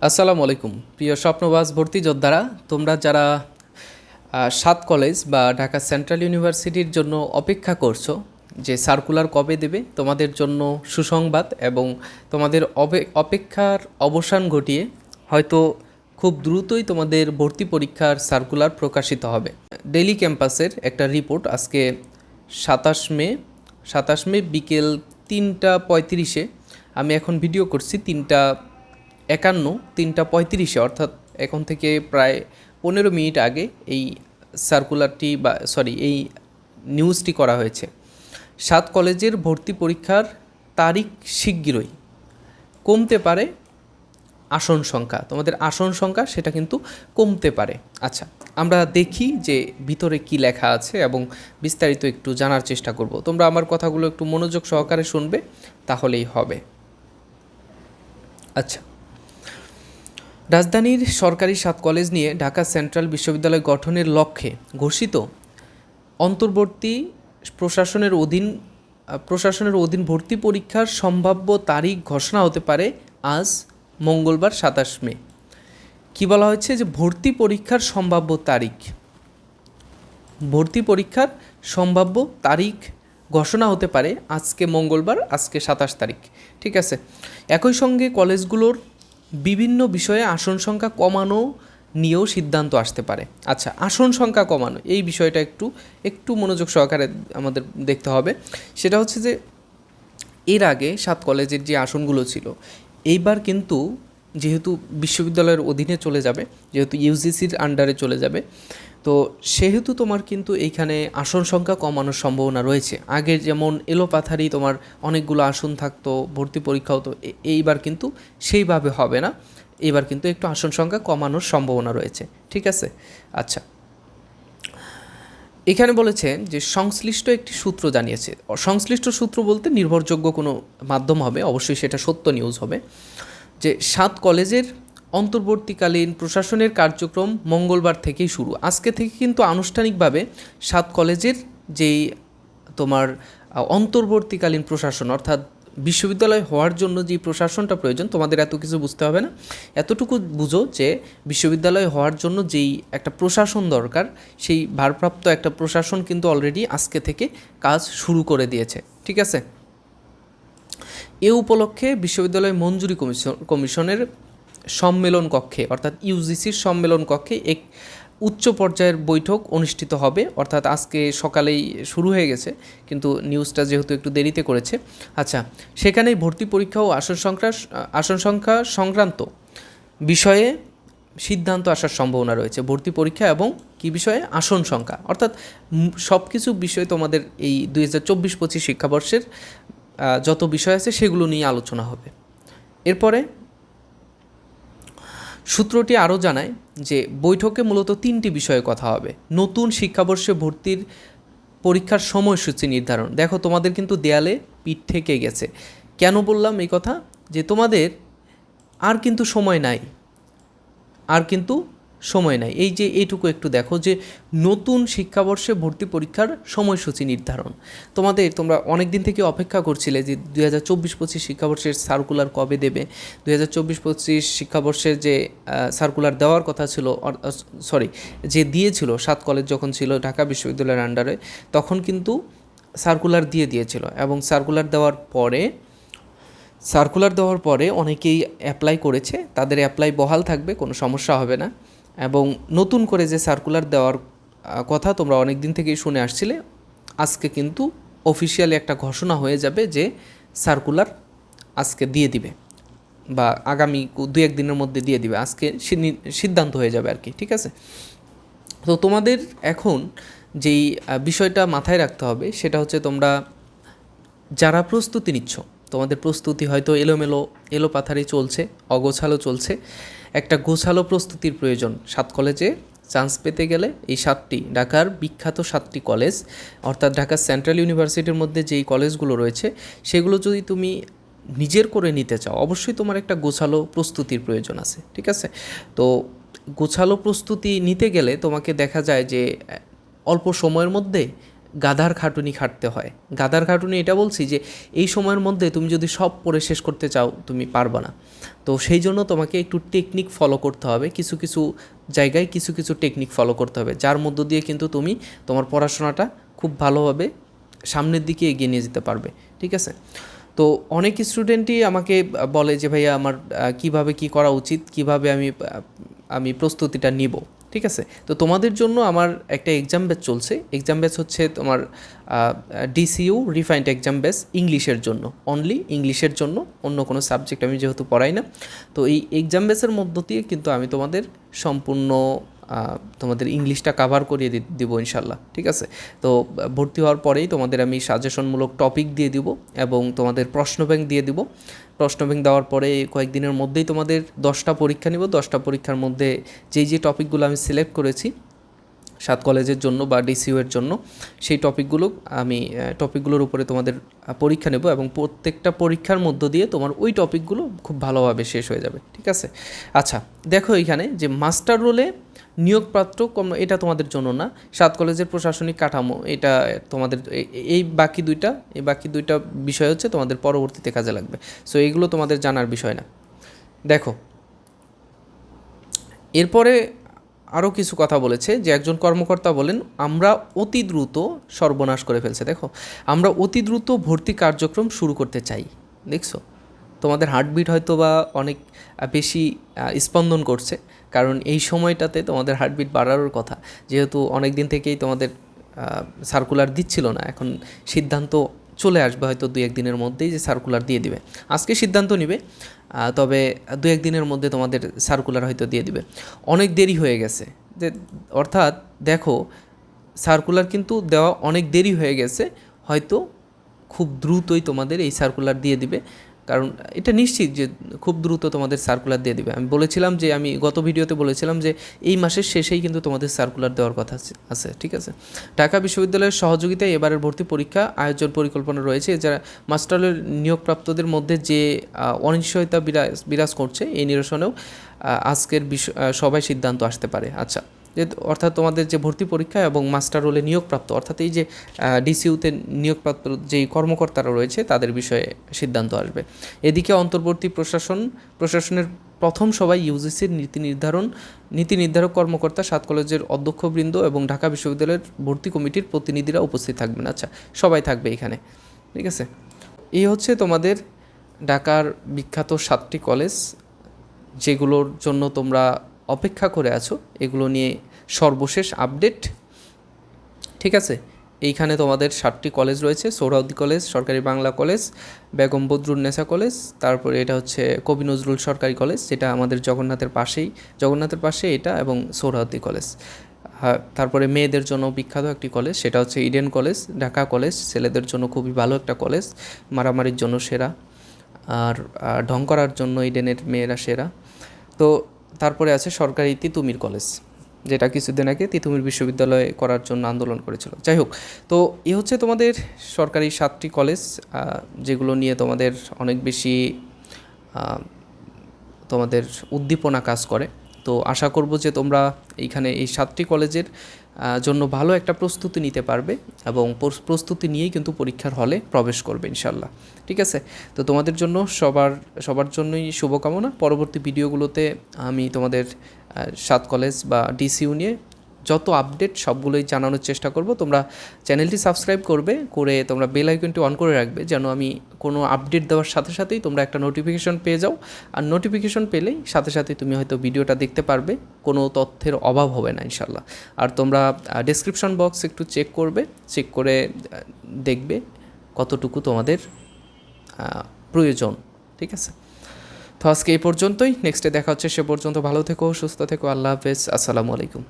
আসসালামু আলাইকুম। প্রিয় স্বপ্নবাস ভর্তি যোদ্ধারা, তোমরা যারা সাত কলেজ বা ঢাকা সেন্ট্রাল ইউনিভার্সিটির জন্য অপেক্ষা করছ, যে সার্কুলার কবে দেবে, তোমাদের জন্য সুসংবাদ এবং তোমাদের অপে- অপেক্ষার অবসান ঘটিয়ে হয়তো খুব দ্রুতই তোমাদের ভর্তি পরীক্ষার সার্কুলার প্রকাশিত হবে। ডেলি ক্যাম্পাসের একটা রিপোর্ট আজকে সাতাশ মে সাতাশ মে বিকেল তিনটা পঁয়ত্রিশে, আমি এখন ভিডিও করছি তিনটা একান্ন, তিনটা পঁয়ত্রিশে, অর্থাৎ এখন থেকে প্রায় পনেরো মিনিট আগে এই সার্কুলারটি বা সরি এই নিউজটি করা হয়েছে। সাত কলেজের ভর্তি পরীক্ষার তারিখ শিগগিরই। কমতে পারে আসন সংখ্যা। তোমাদের আসন সংখ্যা সেটা কিন্তু কমতে পারে। আচ্ছা আমরা দেখি যে ভিতরে কি লেখা আছে এবং বিস্তারিত একটু জানার চেষ্টা করব। তোমরা আমার কথাগুলো একটু মনোযোগ সহকারে শুনবে, তাহলেই হবে। আচ্ছা রাজধানীর সরকারি সাত কলেজ নিয়ে ঢাকা সেন্ট্রাল বিশ্ববিদ্যালয় গঠনের লক্ষ্যে ঘোষিত অন্তর্বর্তী প্রশাসনের অধীন প্রশাসনের অধীন ভর্তি পরীক্ষার সম্ভাব্য তারিখ ঘোষণা হতে পারে আজ মঙ্গলবার সাতাশ মে। কি বলা হয়েছে যে ভর্তি পরীক্ষার সম্ভাব্য তারিখ? ভর্তি পরীক্ষার সম্ভাব্য তারিখ ঘোষণা হতে পারে আজকে মঙ্গলবার, আজকে সাতাশ তারিখ। ঠিক আছে? একই সঙ্গে কলেজগুলোর বিভিন্ন বিষয়ে আসন সংখ্যা কমানো নিয়েও সিদ্ধান্ত আসতে পারে। আচ্ছা আসন সংখ্যা কমানো, এই বিষয়টা একটু একটু মনোযোগ সহকারে আমাদের দেখতে হবে। সেটা হচ্ছে যে, এর আগে সাত কলেজের যে আসনগুলো ছিল, এইবার কিন্তু যেহেতু বিশ্ববিদ্যালয়ের অধীনে চলে যাবে, যেহেতু ইউজিসির আন্ডারে চলে যাবে তো সেহেতু তোমার কিন্তু এইখানে আসন সংখ্যা কমানোর সম্ভাবনা রয়েছে। আগে যেমন এলোপাথারি তোমার অনেকগুলো আসন থাকতো, ভর্তি পরীক্ষা হতো এইবার কিন্তু সেইভাবে হবে না। এবার কিন্তু একটু আসন সংখ্যা কমানোর সম্ভাবনা রয়েছে, ঠিক আছে? আচ্ছা। এখানে বলেছে যে সংশ্লিষ্ট একটি সূত্র জানিয়েছে। সংশ্লিষ্ট সূত্র বলতে নির্ভরযোগ্য কোনো মাধ্যম হবে, অবশ্যই সেটা সত্য নিউজ হবে, যে সাত কলেজের অন্তর্বর্তীকালীন প্রশাসনের কার্যক্রম মঙ্গলবার থেকেই শুরু। আজকে থেকে কিন্তু আনুষ্ঠানিকভাবে সাত কলেজের যেই তোমার অন্তর্বর্তীকালীন প্রশাসন, অর্থাৎ বিশ্ববিদ্যালয় হওয়ার জন্য যে প্রশাসনটা প্রয়োজন, তোমাদের এত কিছু বুঝতে হবে না। এতটুকু বুঝো যে বিশ্ববিদ্যালয় হওয়ার জন্য যেই একটা প্রশাসন দরকার, সেই ভারপ্রাপ্ত একটা প্রশাসন কিন্তু অলরেডি আজকে থেকে কাজ শুরু করে দিয়েছে। ঠিক আছে? এ উপলক্ষে বিশ্ববিদ্যালয় মঞ্জুরি কমিশন, কমিশনের সম্মেলন কক্ষে, অর্থাৎ ইউজিসির সম্মেলন কক্ষে এক উচ্চ পর্যায়ের বৈঠক অনুষ্ঠিত হবে। অর্থাৎ আজকে সকালেই শুরু হয়ে গেছে, কিন্তু নিউজটা যেহেতু একটু দেরিতে করেছে। আচ্ছা সেখানেই ভর্তি পরীক্ষা ও আসন সংখ্যা আসন সংখ্যা সংক্রান্ত বিষয়ে সিদ্ধান্ত আসার সম্ভাবনা রয়েছে। ভর্তি পরীক্ষা এবং কী বিষয়ে? আসন সংখ্যা। অর্থাৎ সব কিছু বিষয় তোমাদের এই দুই হাজার চব্বিশ পঁচিশ শিক্ষাবর্ষের যত বিষয় আছে সেগুলো নিয়ে আলোচনা হবে। এরপরে সূত্রটি আরও জানায় যে বৈঠকে মূলত তিনটি বিষয়ে কথা হবে। নতুন শিক্ষাবর্ষে ভর্তির পরীক্ষার সময়সূচি নির্ধারণ। দেখো, তোমাদের কিন্তু দেয়ালে পিঠ থেকে গেছে। কেন বললাম এই কথা? যে তোমাদের আর কিন্তু সময় নাই। আর কিন্তু সময় নাই। এই যে এইটুকু একটু দেখো যে নতুন শিক্ষাবর্ষে ভর্তি পরীক্ষার সময়সূচি নির্ধারণ। তোমাদের তোমরা অনেক দিন থেকে অপেক্ষা করছিলে যে দুই হাজার চব্বিশ পঁচিশ শিক্ষাবর্ষের সার্কুলার কবে দেবে? দুই হাজার চব্বিশ পঁচিশ শিক্ষাবর্ষের যে সার্কুলার দেওয়ার কথা ছিল সরি যে দিয়েছিল, সাত কলেজ যখন ছিল ঢাকা বিশ্ববিদ্যালয়ের আন্ডারে তখন কিন্তু সার্কুলার দিয়ে দিয়েছিল এবং সার্কুলার দেওয়ার পরে সার্কুলার দেওয়ার পরে অনেকেই অ্যাপ্লাই করেছে। তাদের অ্যাপ্লাই বহাল থাকবে, কোনো সমস্যা হবে না। এবং নতুন করে যে সার্কুলার দেওয়ার কথা তোমরা অনেক দিন থেকেই শুনে আসছিলে, আজকে কিন্তু অফিসিয়ালি একটা ঘোষণা হয়ে যাবে যে সার্কুলার আজকে দিয়ে দিবে বা আগামী দু, এক দিনের মধ্যে দিয়ে দিবে। আজকে সিদ্ধান্ত- হয়ে যাবে আর কি, ঠিক আছে? তো তোমাদের এখন যেই বিষয়টা মাথায় রাখতে হবে সেটা হচ্ছে তোমরা যারা প্রস্তুতি নিচ্ছ, তোমাদের প্রস্তুতি হয়তো এলোমেলো এলো পাথারি চলছে, অগোছালো চলছে একটা গোছালো প্রস্তুতির প্রয়োজন। সাত কলেজে চান্স পেতে গেলে এই সাতটি, ঢাকার বিখ্যাত সাতটি কলেজ, অর্থাৎ ঢাকা সেন্ট্রাল ইউনিভার্সিটির মধ্যে যেই কলেজগুলো রয়েছে, সেগুলো যদি তুমি নিজের করে নিতে চাও, অবশ্যই তোমার একটা গোছালো প্রস্তুতির প্রয়োজন আছে, ঠিক আছে? তো গোছালো প্রস্তুতি নিতে গেলে তোমাকে দেখা যায় যে, অল্প সময়ের মধ্যে গাধার খাটুনি খাটতে হয়। গাধার খাটুনি এটা বলছি যে, এই সময়ের মধ্যে তুমি যদি সব পড়ে শেষ করতে চাও, তুমি পারবা না। তো সেই জন্য তোমাকে একটু টেকনিক ফলো করতে হবে। কিছু কিছু জায়গায় কিছু কিছু টেকনিক ফলো করতে হবে। যার মধ্য দিয়ে কিন্তু তুমি তোমার পড়াশোনাটা খুব ভালোভাবে সামনের দিকে এগিয়ে নিয়ে যেতে পারবে। ঠিক আছে? তো অনেক স্টুডেন্টই আমাকে বলে যে, ভাইয়া, আমার কীভাবে কি করা উচিত? কীভাবে আমি আমি প্রস্তুতিটা নিব? ঠিক আছে? তো তোমাদের জন্য আমার একটা এক্সাম ব্যাচ চলছে। এক্সাম ব্যাচ হচ্ছে তোমার ডিসিইউ রিফাইন্ড এক্সাম ব্যাচ ইংলিশের জন্য। অনলি ইংলিশের জন্য, অন্য কোনো সাবজেক্ট আমি যেহেতু পড়াই না। তো এই এক্সাম ব্যাচের মধ্য দিয়ে কিন্তু আমি তোমাদের সম্পূর্ণ তোমাদের ইংলিশটা কাভার করিয়ে দিব ইনশাল্লাহ ঠিক আছে? তো, ভর্তি হওয়ার পরেই তোমাদের আমি সাজেশনমূলক টপিক দিয়ে দিব এবং তোমাদের প্রশ্ন ব্যাংক দিয়ে দিব। প্রশ্ন ব্যাংক দেওয়ার পরে কয়েকদিনের মধ্যেই তোমাদের দশটা পরীক্ষা নিব। দশটা পরীক্ষার মধ্যে যেই যে টপিকগুলো আমি সিলেক্ট করেছি, সাত কলেজের জন্য বা ডিসিউ এর জন্য, সেই টপিকগুলো আমি টপিকগুলোর উপরে তোমাদের পরীক্ষা নেব এবং প্রত্যেকটা পরীক্ষার মধ্য দিয়ে তোমার ওই টপিকগুলো খুব ভালোভাবে শেষ হয়ে যাবে, ঠিক আছে? আচ্ছা দেখো এখানে যে মাস্টার রোলে নিয়োগপ্রাপ্ত কম এটা তোমাদের জন্য না। সাত কলেজের প্রশাসনিক কাঠামো, এটা তোমাদের এই বাকি দুইটা, এই বাকি দুইটা বিষয় হচ্ছে তোমাদের পরবর্তীতে কাজে লাগবে। সো এইগুলো তোমাদের জানার বিষয় না। দেখো, এরপরে আরও কিছু কথা বলেছে যে একজন কর্মকর্তা বলেন, আমরা অতি দ্রুত সর্বনাশ করে ফেলছে। দেখো, আমরা অতি দ্রুত ভর্তি কার্যক্রম শুরু করতে চাই। দেখছ? তোমাদের হার্টবিট হয়তো বা অনেক বেশি স্পন্দন করছে। কারণ এই সময়টাতে তোমাদের হার্টবিট বাড়ানোর কথা। যেহেতু অনেক দিন থেকেই তোমাদের সার্কুলার দিচ্ছিল না, এখন সিদ্ধান্ত চলে আসবে হয়তো দু একদিনের মধ্যেই যে সার্কুলার দিয়ে দিবে। আজকে সিদ্ধান্ত নিবে তবে দু একদিনের মধ্যে তোমাদের সার্কুলার হয়তো দিয়ে দিবে। অনেক দেরি হয়ে গেছে। যে, অর্থাৎ দেখো সার্কুলার কিন্তু দেওয়া অনেক দেরি হয়ে গেছে, হয়তো খুব দ্রুতই তোমাদের এই সার্কুলার দিয়ে দিবে। কারণ এটা নিশ্চিত যে খুব দ্রুত তোমাদের সার্কুলার দিয়ে দিবে। আমি বলেছিলাম যে, আমি গত ভিডিওতে বলেছিলাম যে, এই মাসের শেষেই কিন্তু তোমাদের সার্কুলার দেওয়ার কথা আছে- ঠিক আছে? ঢাকা বিশ্ববিদ্যালয়ের সহযোগিতায় এবারের ভর্তি পরীক্ষা আয়োজন পরিকল্পনা রয়েছে। যারা মাস্টারের নিয়োগপ্রাপ্তদের মধ্যে যে অনিশ্চয়তা বিরাজ বিরাজ করছে, এই নিরসনেও আজকের বিষয় সবাই সিদ্ধান্ত আসতে পারে। আচ্ছা যে অর্থাৎ তোমাদের যে ভর্তি পরীক্ষা এবং মাস্টার রোলে নিয়োগপ্রাপ্ত, অর্থাৎ এই যে ডিসিউতে নিয়োগপ্রাপ্ত যেই কর্মকর্তারা রয়েছে, তাদের বিষয়ে সিদ্ধান্ত আসবে। এদিকে অন্তর্বর্তী প্রশাসন, প্রশাসনের প্রথম সভায় ইউজিসির নীতি নির্ধারণ, নীতি নির্ধারক কর্মকর্তা সাত কলেজের অধ্যক্ষবৃন্দ এবং ঢাকা বিশ্ববিদ্যালয়ের ভর্তি কমিটির প্রতিনিধিরা উপস্থিত থাকবেন। আচ্ছা সবাই থাকবে এখানে, ঠিক আছে? এই হচ্ছে তোমাদের ঢাকার বিখ্যাত সাতটি কলেজ, যেগুলোর জন্য তোমরা অপেক্ষা করে আছো। এগুলো নিয়ে সর্বশেষ আপডেট। ঠিক আছে? এইখানে তোমাদের সাতটি কলেজ রয়েছে সৌরাউদ্দি কলেজ সরকারি বাংলা কলেজ বেগম বদরুন্নেসা কলেজ তারপরে এটা হচ্ছে কবি নজরুল সরকারি কলেজ যেটা আমাদের জগন্নাথের পাশেই, জগন্নাথের পাশে এটা এবং সৌরাউদ্দি কলেজ হ্যাঁ তারপরে মেয়েদের জন্য বিখ্যাত একটি কলেজ সেটা হচ্ছে ইডেন কলেজ ঢাকা কলেজ ছেলেদের জন্য খুবই ভালো একটা কলেজ মারামারির জন্য সেরা, আর আর ঢং করার জন্য ইডেনের মেয়েরা সেরা। তো তারপরে আছে সরকারি তিতুমির কলেজ যেটা কিছুদিন আগে তিতুমির বিশ্ববিদ্যালয়ে করার জন্য আন্দোলন করেছিল। যাই হোক, তো এ হচ্ছে তোমাদের সরকারি সাতটি কলেজ যেগুলো নিয়ে তোমাদের অনেক বেশি তোমাদের উদ্দীপনা কাজ করে। তো আশা করব যে তোমরা এইখানে এই সাতটি কলেজের জন্য ভালো একটা প্রস্তুতি নিতে পারবে এবং প্রস্তুতি নিয়েই কিন্তু পরীক্ষার হলে প্রবেশ করবে ইনশাল্লাহ ঠিক আছে? তো তোমাদের জন্য সবার সবার জন্যই শুভকামনা। পরবর্তী ভিডিওগুলোতে আমি তোমাদের সাত কলেজ বা ডিসিউ নিয়ে যত আপডেট সবগুলোই জানানোর চেষ্টা করব। তোমরা চ্যানেলটি সাবস্ক্রাইব করবে, করে তোমরা বেল আইকনটি অন করে রাখবে, যেন আমি কোনো আপডেট দেওয়ার সাথে সাথেই তোমরা একটা নোটিফিকেশন পেয়ে যাও। আর নোটিফিকেশন পেলেই সাথে সাথে তুমি হয়তো ভিডিওটা দেখতে পারবে, কোনো তথ্যের অভাব হবে না ইনশাল্লাহ আর তোমরা ডেসক্রিপশন বক্স একটু চেক করবে চেক করে দেখবে কতটুকু তোমাদের প্রয়োজন, ঠিক আছে? তো আজকে এই পর্যন্তই। নেক্সটে দেখা হচ্ছে, সে পর্যন্ত ভালো থেকো, সুস্থ থেকো, আল্লাহ হাফেজ। আসসালামু আলাইকুম।